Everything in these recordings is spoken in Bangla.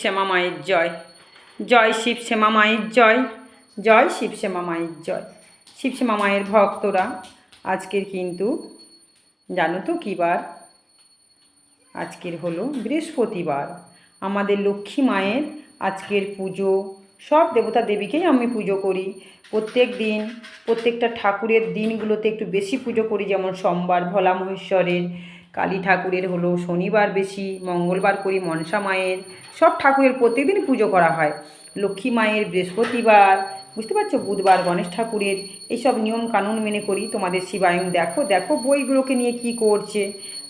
শ্যামা মায়ের জয়। জয় শিব শ্যামা মায়ের জয়। জয় শিব শ্যামা মায়ের জয়। শিব শ্যামা মায়ের ভক্তরা, আজকের কিন্তু জানো তো কী বার? আজকের হলো বৃহস্পতিবার। আমাদের লক্ষ্মী মায়ের আজকের পুজো, সব দেবতা দেবীকেই আমি পুজো করি। প্রত্যেক দিন, প্রত্যেকটা ঠাকুরের দিনগুলোতে একটু বেশি পুজো করি, যেমন সোমবার ভোলা মহেশ্বরের কালী ঠাকুরের হলো শনিবার বেশি, মঙ্গলবার করি মনসা মায়ের, সব ঠাকুরের প্রত্যেকদিন পুজো করা হয়। লক্ষ্মী মায়ের বৃহস্পতিবার, বুঝতে পারছ? বুধবার গণেশ ঠাকুরের, এইসব নিয়ম কানুন মেনে করি। তোমাদের শিবায়ন দেখো দেখো বইগুলোকে নিয়ে কি করছে।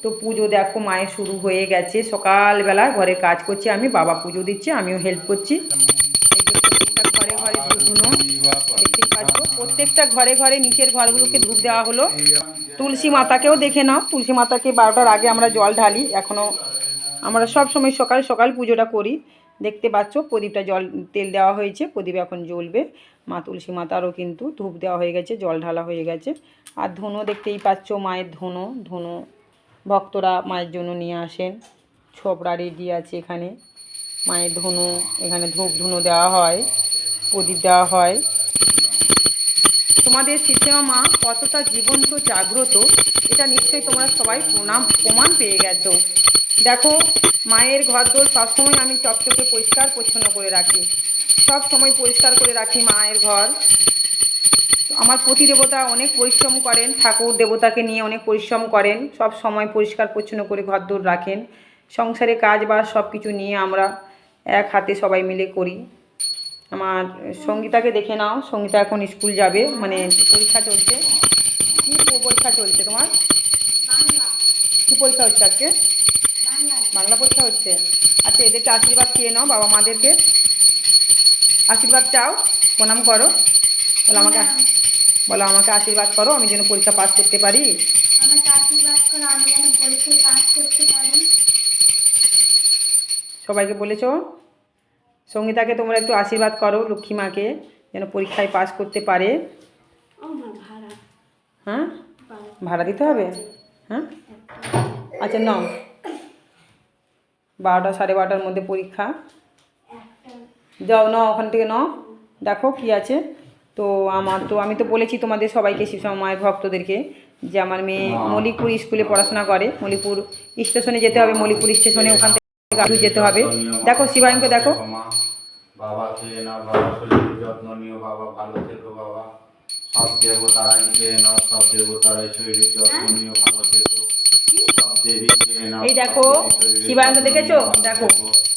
তো পুজো দেখো, মায়ের শুরু হয়ে গেছে। সকালবেলা ঘরে কাজ করছে, আমি বাবা পুজো দিচ্ছে, আমিও হেল্প করছি। ঘরে ঘরে প্রত্যেকটা ঘরে ঘরে নিচের ঘরগুলোকে ধূপ দেওয়া হলো। তুলসী মাতাকেও দেখে নাও। তুলসী মাতাকে বারোটার আগে আমরা জল ঢালি। এখনও আমরা সব সময় সকাল সকাল পুজোটা করি। দেখতে পাচ্ছ প্রদীপটা জল, তেল দেওয়া হয়েছে। প্রদীপ এখন জ্বলবে। মা তুলসী মাতারও কিন্তু ধূপ দেওয়া হয়ে গেছে, জল ঢালা হয়ে গেছে। আর ধুনো দেখতেই পাচ্ছ মায়ের ধুনো। ধুনো ভক্তরা মায়ের জন্য নিয়ে আসেন। ছোবড়া রেডি আছে এখানে। মায়ের ধুনো, এখানে ধূপ ধুনো দেওয়া হয়, প্রদীপ দেওয়া হয়। তোমাদের সিস্টেমা মা কতটা জীবন্ত, জাগ্রত, এটা নিশ্চয়ই তোমরা সবাই প্রণাম, প্রমাণ পেয়ে গেছো। দেখো, মায়ের ঘর দোর সবসময় আমি চকচকে পরিষ্কার পরিচ্ছন্ন করে রাখি। সব সময় পরিষ্কার করে রাখি মায়ের ঘর। আমার প্রতি দেবতা অনেক পরিশ্রম করেন, ঠাকুর দেবতাকে নিয়ে অনেক পরিশ্রম করেন, সব সময় পরিষ্কার পরিচ্ছন্ন করে ঘর দোর রাখেন। সংসারে কাজ বাজ সব কিছু নিয়ে আমরা এক হাতে সবাই মিলে করি। আমার সঙ্গীতাকে দেখে নাও। সঙ্গীতা এখন স্কুল যাবে মানে পরীক্ষা চলছে। কী পরীক্ষা চলছে তোমার? কী পরীক্ষা হচ্ছে আজকে? বাংলা পরীক্ষা হচ্ছে। আচ্ছা এদেরকে আশীর্বাদ চেয়ে নাও বাবা মাদেরকে। আশীর্বাদ চাও? প্রণাম করো। বলো আমাকে বলো আমাকে আশীর্বাদ করো আমি যেন পরীক্ষা পাস করতে পারি। সবাইকে বলেছ? সঙ্গীতাকে তোমরা একটু আশীর্বাদ করো লক্ষ্মী মাকে যেন পরীক্ষায় পাস করতে পারে। ভাড়া হ্যাঁ? ভাড়া দিতে হবে? হ্যাঁ? আচ্ছা নাও। বারোটা সাড়ে বারোটার মধ্যে পরীক্ষা। যাও নাও ওখান থেকে নাও। দেখো কি আছে। তো আমার তো আমি তো বলেছি তোমাদের সবাইকে শিবশ্যামা মায়ের ভক্তদেরকে যে আমার মেয়ে মলিপুর স্কুলে পড়াশোনা করে। মলিপুর স্টেশনে যেতে হবে মলিপুর স্টেশনে ওখান থেকে যেতে হবে। দেখো শিবায়নকে দেখো। বাবা খেয়ে নাও বাবা শরীরের যত্ন নিও বাবা ভালো থেকো বাবা। সব দেবতারাই খেয়ে নাও সব দেবতারাই শরীরের যত্ন নিও ভালো থেকো। সব দেবী খেয়ে নাও এই দেখো শিবায়নকে দেখেছ? দেখো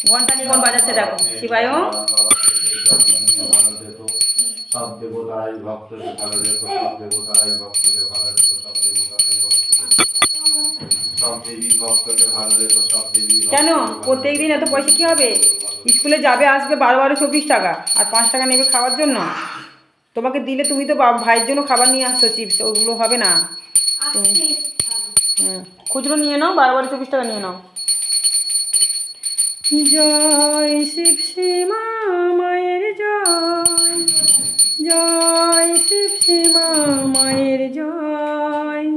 ঘণ্টা নিয়ে কোন বাজাচ্ছে দেখো শিবায়ন সব দেবতারাই ভক্তকে ভালো রেখো সব দেবতারাই ভক্তকে ভালো রেখো। কেন? প্রত্যেক দিন এত পয়সা কী হবে? স্কুলে যাবে আসবে বারো বারো চব্বিশ টাকা। আর পাঁচ টাকা নেবে খাওয়ার জন্য? তোমাকে দিলে তুমি তো ভাইয়ের জন্য খাবার নিয়ে আসছো চিপস ওগুলো হবে না। খুচরো নিয়ে নাও বারো বারো চব্বিশ টাকা নিয়ে নাও। জয় শিব মায়ের জয়। জয় শিব মায়ের জয়।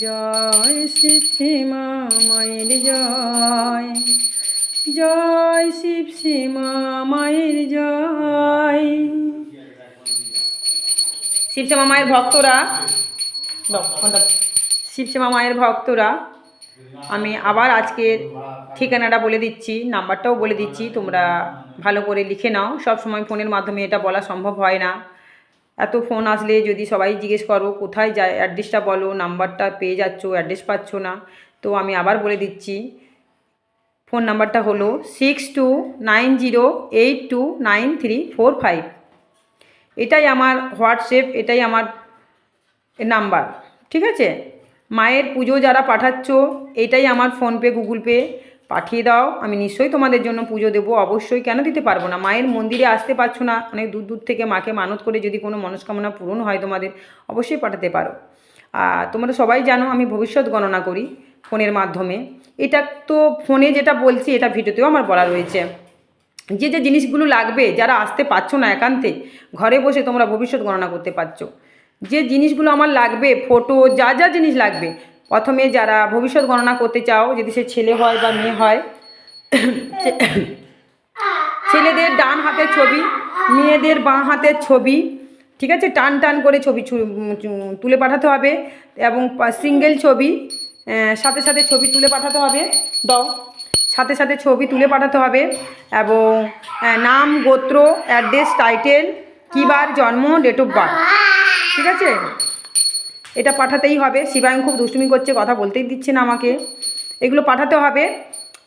জয় শিব সীমা মায়ের জয় জয়। শিব সীমা মায়ের জয় শিবশ্যামা মায়ের ভক্তরা শিবশ্যামা মায়ের ভক্তরা, আমি আবার আজকের ঠিকানাটা বলে দিচ্ছি, নাম্বারটাও বলে দিচ্ছি, তোমরা ভালো করে লিখে নাও। সব সময় ফোনের মাধ্যমে এটা বলা সম্ভব হয় না। এত ফোন আসলে যদি সবাই জিজ্ঞেস করো, কোথায় যায় অ্যাড্রেসটা বলো নাম্বারটা পেয়ে যাচ্ছ অ্যাড্রেস পাচ্ছ না, তো আমি আবার বলে দিচ্ছি। ফোন নাম্বারটা হলো six two nine zero eight two nine three four five এটাই আমার হোয়াটসঅ্যাপ এটাই আমার নাম্বার ঠিক আছে? মায়ের পুজো যারা পাঠাচ্ছ, এটাই আমার ফোনপে গুগল পে পাঠিয়ে দাও। আমি নিশ্চয়ই তোমাদের জন্য পুজো দেবো। অবশ্যই কেন দিতে পারব না? মায়ের মন্দিরে আসতে পারছ না? অনেক দূর দূর থেকে মাকে মানত করে যদি কোনো মনস্কামনা পূরণ হয় তোমাদের, অবশ্যই পাঠাতে পারো। আর তোমরা সবাই জানো আমি ভবিষ্যৎ গণনা করি ফোনের মাধ্যমে। এটা তো ফোনে যেটা বলছি, এটা ভিডিওতেও আমার বলা রয়েছে। যে যে জিনিসগুলো লাগবে, যারা আসতে পারছ না একান্তে, ঘরে বসে তোমরা ভবিষ্যৎ গণনা করতে পারছ। যে জিনিসগুলো আমার লাগবে ফটো যা যা জিনিস লাগবে প্রথমে যারা ভবিষ্যৎ গণনা করতে চাও, যদি সে ছেলে হয় বা মেয়ে হয়, ছেলেদের ডান হাতের ছবি, মেয়েদের বাঁ হাতের ছবি, ঠিক আছে, টান টান করে ছবি তুলে পাঠাতে হবে এবং সিঙ্গেল ছবি সাথে সাথে ছবি তুলে পাঠাতে হবে, দাও, সাথে সাথে ছবি তুলে পাঠাতে হবে এবং নাম, গোত্র, অ্যাড্রেস, টাইটেল কী বার জন্ম, ডেট অফ বার্থ, ঠিক আছে? এটা পাঠাতেই হবে। শিবায়ন খুব দুষ্টুমি করছে, কথা বলতেই দিচ্ছে না আমাকে। এগুলো পাঠাতে হবে।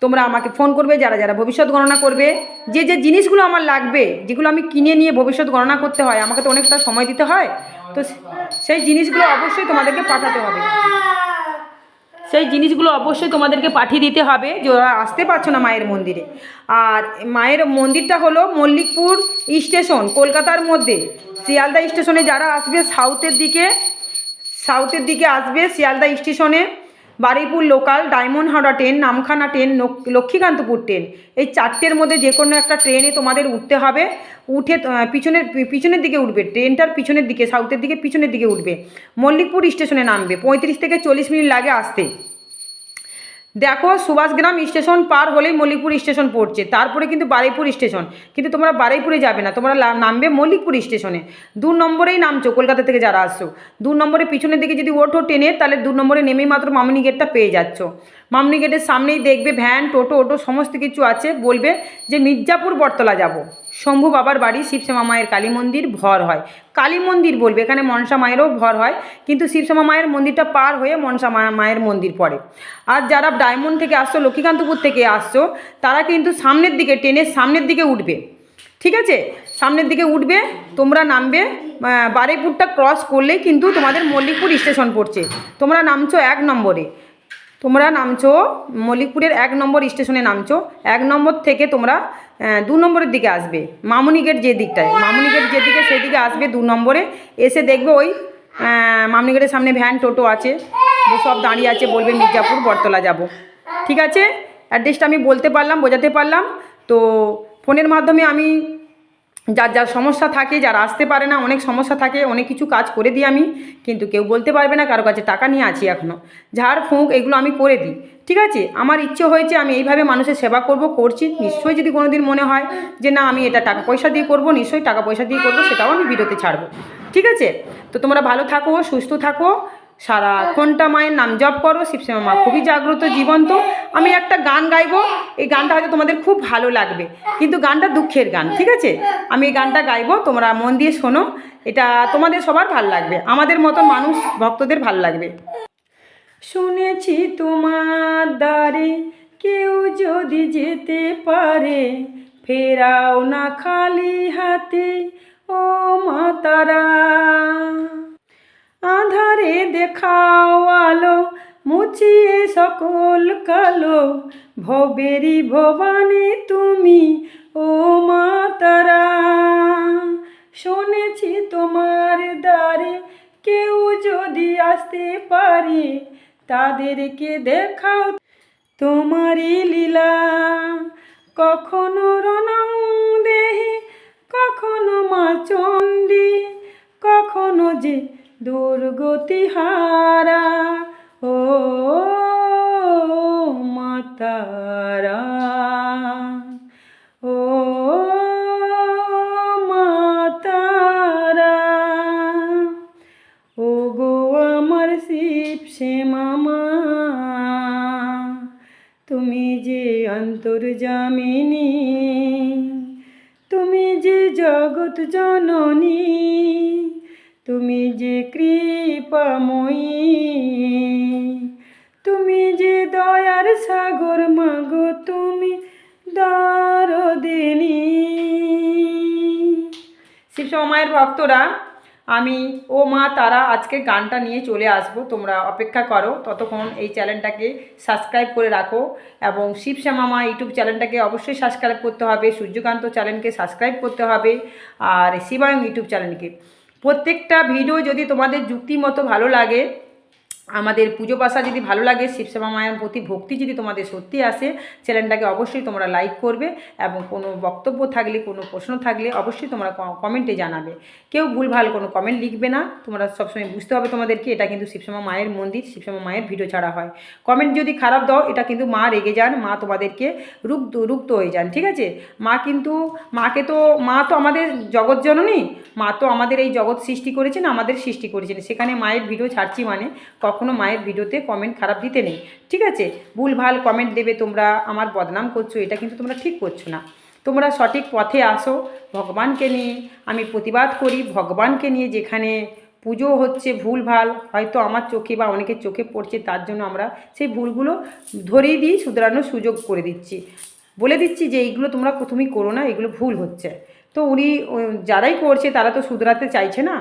তোমরা আমাকে ফোন করবে, যারা যারা ভবিষ্যৎ গণনা করবে। যে যে জিনিসগুলো আমার লাগবে, যেগুলো আমি কিনে নিয়ে ভবিষ্যৎ গণনা করতে হয়, আমাকে তো অনেকটা সময় দিতে হয়। তো সেই জিনিসগুলো অবশ্যই তোমাদেরকে পাঠাতে হবে। সেই জিনিসগুলো অবশ্যই তোমাদেরকে পাঠিয়ে দিতে হবে, যে ওরা আসতে পারছ না মায়ের মন্দিরে। আর মায়ের মন্দিরটা হলো মল্লিকপুর স্টেশন, কলকাতার মধ্যে। শিয়ালদা স্টেশনে যারা আসবে সাউথের দিকে সাউথের দিকে আসবে শিয়ালদা স্টেশনে Baruipur local, diamond Howrah train, Namkhana train Lakshmikantapur train. এই চারটের মধ্যে যে কোনো একটা ট্রেনে তোমাদের উঠতে হবে। উঠে পিছনের পিছনের দিকে উঠবে। ট্রেনটার পিছনের দিকে, সাউথের দিকে পিছনের দিকে উঠবে। মল্লিকপুর স্টেশনে নামবে। পঁয়ত্রিশ থেকে চল্লিশ মিনিট লাগে আসতে। দেখো, সুভাষগ্রাম স্টেশন পার হলেই মল্লিকপুর স্টেশন পড়ছে। তারপরে কিন্তু বারুইপুর স্টেশন। কিন্তু তোমরা বারুইপুরে যাবে না, তোমরা নামবে মল্লিকপুর স্টেশনে। দু নম্বরেই নামছো কলকাতা থেকে যারা আসছো। দু নম্বরে পিছনের দিকে যদি ওঠো ট্রেনে, তাহলে দু নম্বরে নেমেই মাত্র মামনি গেটটা পেয়ে যাচ্ছ। মামনি গেটের সামনেই দেখবে ভ্যান টোটো ওটো সমস্ত কিছু আছে। বলবে যে, মির্জাপুর, বটতলা যাব। শম্ভু বাবার বাড়ি শিবশ্যামা মায়ের কালী মন্দির ভর হয়। কালী মন্দির বলবে, এখানে মনসা মায়েরও ভর হয়, কিন্তু শিবশ্যামা মায়ের মন্দিরটা পার হয়ে মনসা মায়ের মন্দির পড়ে। আর যারা ডায়মন্ড থেকে আসছো, লক্ষ্মীকান্তপুর থেকে আসছো, তারা কিন্তু সামনের দিকে, ট্রেনের সামনের দিকে উঠবে। ঠিক আছে? সামনের দিকে উঠবে, তোমরা নামবে বারেপুরটা ক্রস করলেই কিন্তু তোমাদের মল্লিকপুর স্টেশন পড়ছে। তোমরা নামছো এক নম্বরে। তোমরা নামছো মল্লিকপুরের এক নম্বর স্টেশনে নামছো, এক নম্বর থেকে তোমরা দু নম্বরের দিকে আসবে। মামুনি গেট যে দিকটায়। মামুনি গেট যেদিকে সেদিকে আসবে দু নম্বরে। এসে দেখবে ওই মামুনি গেটের সামনে ভ্যান, টোটো আছে। সব দাঁড়িয়ে আছে, বলবে, মির্জাপুর, বটতলা যাব। ঠিক আছে? অ্যাড্রেসটা আমি বলতে পারলাম, বোঝাতে পারলাম। তো ফোনের মাধ্যমে আমি যার যার সমস্যা থাকে, যারা আসতে পারে না, অনেক সমস্যা থাকে, অনেক কিছু কাজ করে দিই আমি, কিন্তু কেউ বলতে পারবে না কারও কাছে টাকা নিয়ে আছি এখনও ঝাড়, ফুঁক, এগুলো আমি করে দিই। ঠিক আছে? আমার ইচ্ছে হয়েছে আমি এইভাবে মানুষের সেবা করব, করছি। নিশ্চয়ই যদি কোনো দিন মনে হয় যে না, আমি এটা টাকা পয়সা দিয়ে করব, নিশ্চয়ই টাকা পয়সা দিয়ে করব, সেটাও আমি ভিডিওতে ছাড়বো। ঠিক আছে? তো তোমরা ভালো থাকো, সুস্থ থাকো। সারাক্ষণটা মায়ের নাম জপ করো শিবশ্যামা মা খুবই জাগ্রত, জীবন্ত। আমি একটা গান গাইবো, এই গানটা হয়তো তোমাদের খুব ভালো লাগবে, কিন্তু গানটা দুঃখের গান, ঠিক আছে? আমি এই গানটা গাইবো, তোমরা মন দিয়ে শোনো, এটা তোমাদের সবার ভালো লাগবে, আমাদের মতো মানুষ, ভক্তদের ভালো লাগবে। শুনেছি তোমার দ্বারে কেউ যদি যেতে পারে, ফেরাও না খালি হাতে, ও মা তারা। আধারে দেখাও আলো, মুছিয়ে সকল কালো। ভবেরি ভবানী তুমি, ও মা তারা। শুনেছি তোমার দ্বারে কেউ যদি আসতে পারে, তাদেরকে দেখাও তোমারই লীলা। কখনো রণং দেহে কখনো মা চণ্ডী কখনো যে দুর্গতি হারা ও মাতারা ও মাতারা। ও গো আমার শিব শ্যামা তুমি যে অন্তর্জামিনী তুমি যে জগৎ জননী তুমি যে কৃপাময়ী, তুমি যে দয়ার সাগর, মাগো তুমি দরদিনী। শিবশ্যামা মায়ের ভক্তরা, আমি ও মা তারা আজকে গানটা নিয়ে চলে আসব। তোমরা অপেক্ষা করো, ততক্ষণ এই চ্যানেলটাকে সাবস্ক্রাইব করে রাখো এবং শিবশ্যামা মা ইউটিউব চ্যানেলটাকে অবশ্যই সাবস্ক্রাইব করতে হবে, সূর্যকান্ত চ্যানেলকে সাবস্ক্রাইব করতে হবে, আর শিবায়ং ইউটিউব চ্যানেলকে। প্রত্যেকটা ভিডিও যদি তোমাদের যুক্তি মতো ভালো লাগে আমাদের পুজো পাশা যদি ভালো লাগে শিবসেবা মায়ের প্রতি ভক্তি যদি তোমাদের সত্যি আসে, চ্যানেলটাকে অবশ্যই তোমরা লাইক করবে এবং কোনো বক্তব্য থাকলে, কোনো প্রশ্ন থাকলে অবশ্যই তোমরা কমেন্টে জানাবে। কেউ ভুলভাল কোনো কমেন্ট লিখবে না, তোমরা সবসময় বুঝতে হবে তোমাদেরকে, এটা কিন্তু শিবসেমা মায়ের মন্দির শিবসেমা মায়ের ভিডিও ছাড়া হয়। কমেন্ট যদি খারাপ দাও, এটা কিন্তু মা রেগে যান, মা তোমাদেরকে রুগ্ধ রুক্ত হয়ে যান, ঠিক আছে? মা কিন্তু, মাকে তো, মা তো আমাদের জগৎ জননী, মা তো আমাদের এই জগৎ সৃষ্টি করেছেন, আমাদের সৃষ্টি করেছেন, সেখানে মায়ের ভিডিও ছাড়ছি মানে কখনো মায়ের ভিডিওতে কমেন্ট খারাপ দিতে নেই। ঠিক আছে? ভুলভাল কমেন্ট দেবে তোমরা, আমার বদনাম করছ, এটা কিন্তু তোমরা ঠিক করছ না। তোমরা সঠিক পথে আসো, ভগবানকে নিয়ে। আমি প্রতিবাদ করি ভগবানকে নিয়ে, যেখানে পুজো হচ্ছে, ভুল, ভালো, হয়তো আমার চোখে বা অনেকের চোখে পড়ছে, তার জন্য আমরা সেই ভুলগুলো ধরিয়ে দিই শুধরানোর সুযোগ করে দিচ্ছি। বলে দিচ্ছি যে, এইগুলো তোমরা প্রথমেই করো না, এগুলো ভুল হচ্ছে। তো উনি যারাই করছে তারা তো শুধরাতে চাইছে না।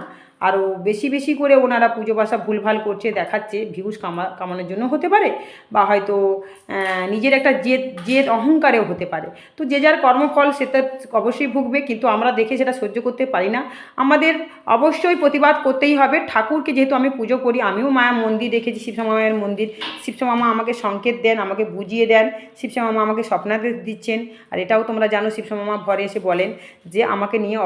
আরও বেশি বেশি করে ওনারা পুজো বাসা ভুলভাল করছে, দেখাচ্ছে, ভিউজ কামা, কামানোর জন্য হতে পারে বা হয়তো নিজের একটা জেদ জেদ অহংকারেও হতে পারে। তো যে যার কর্মফল সেটা অবশ্যই ভুগবে, কিন্তু আমরা দেখে সেটা সহ্য করতে পারি না। আমাদের অবশ্যই প্রতিবাদ করতেই হবে। ঠাকুরকে যেহেতু আমি পুজো করি, আমিও মায়া মন্দির দেখেছি শিবশ্যামা মায়ের মন্দির। শিবশ্যামা মা আমাকে সংকেত দেন, আমাকে বুঝিয়ে দেন। শিবশ্যামা মা আমাকে স্বপ্নাদেশ দিচ্ছেন। আর এটাও তোমরা জানো শিবশ্যামা মা ঘরে এসে বলেন যে আমাকে নিয়ে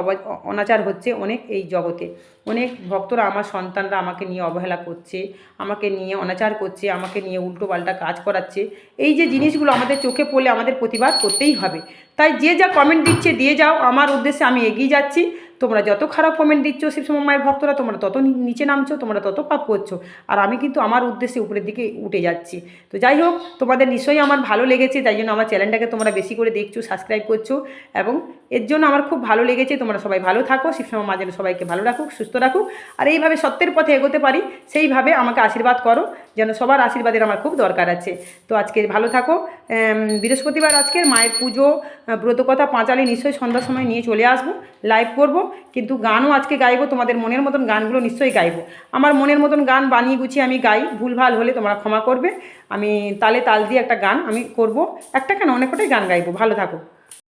অনাচার হচ্ছে অনেক এই জগতে। অনেক ভক্তরা, আমার সন্তানরা আমাকে নিয়ে অবহেলা করছে, আমাকে নিয়ে অনাচার করছে, আমাকে নিয়ে উল্টো পাল্টা কাজ করাচ্ছে। এই যে জিনিসগুলো আমাদের চোখে পড়লে আমাদের প্রতিবাদ করতেই হবে। তাই যে যা কমেন্ট দিচ্ছে, দিয়ে যাও। আমার উদ্দেশ্যে আমি এগিয়ে যাচ্ছি। তোমরা যত খারাপ কমেন্ট দিচ্ছ শিবসময় মায়ের ভক্তরা, তোমরা তত নিচে নামছো, তোমরা তত পাপ করছ। আর আমি কিন্তু আমার উদ্দেশ্যে উপরের দিকে উঠে যাচ্ছি। তো যাই হোক, তোমাদের নিশ্চয়ই আমার ভালো লেগেছে, তাই জন্য আমার চ্যানেলটাকে তোমরা বেশি করে দেখছ সাবস্ক্রাইব করছ, এবং এর জন্য আমার খুব ভালো লেগেছে। তোমরা সবাই ভালো থাকো শিবসময় মা যেন সবাইকে ভালো রাখুক, সুস্থ রাখুক। আর এইভাবে সত্যের পথে এগোতে পারি, সেইভাবে আমাকে আশীর্বাদ করো। যেন সবার আশীর্বাদের আমার খুব দরকার আছে। তো আজকে ভালো থাকো। বৃহস্পতিবার আজকের মায়ের পুজো ব্রতকথা পাঁচালি নিশ্চয়ই সন্ধ্যার সময় নিয়ে চলে আসব লাইভ করব। কিন্তু গানও আজকে গাইবো, তোমাদের মনের মতন গানগুলো নিশ্চয়ই গাইবো। আমার মনের মতন গান বানিয়ে গুছিয়ে আমি গাই, ভুলভাল হলে তোমরা ক্ষমা করবে। আমি তালে তাল দিয়ে একটা গান আমি করব। একটা কেন? অনেক কটাই গান গাইবো। ভালো থাকো।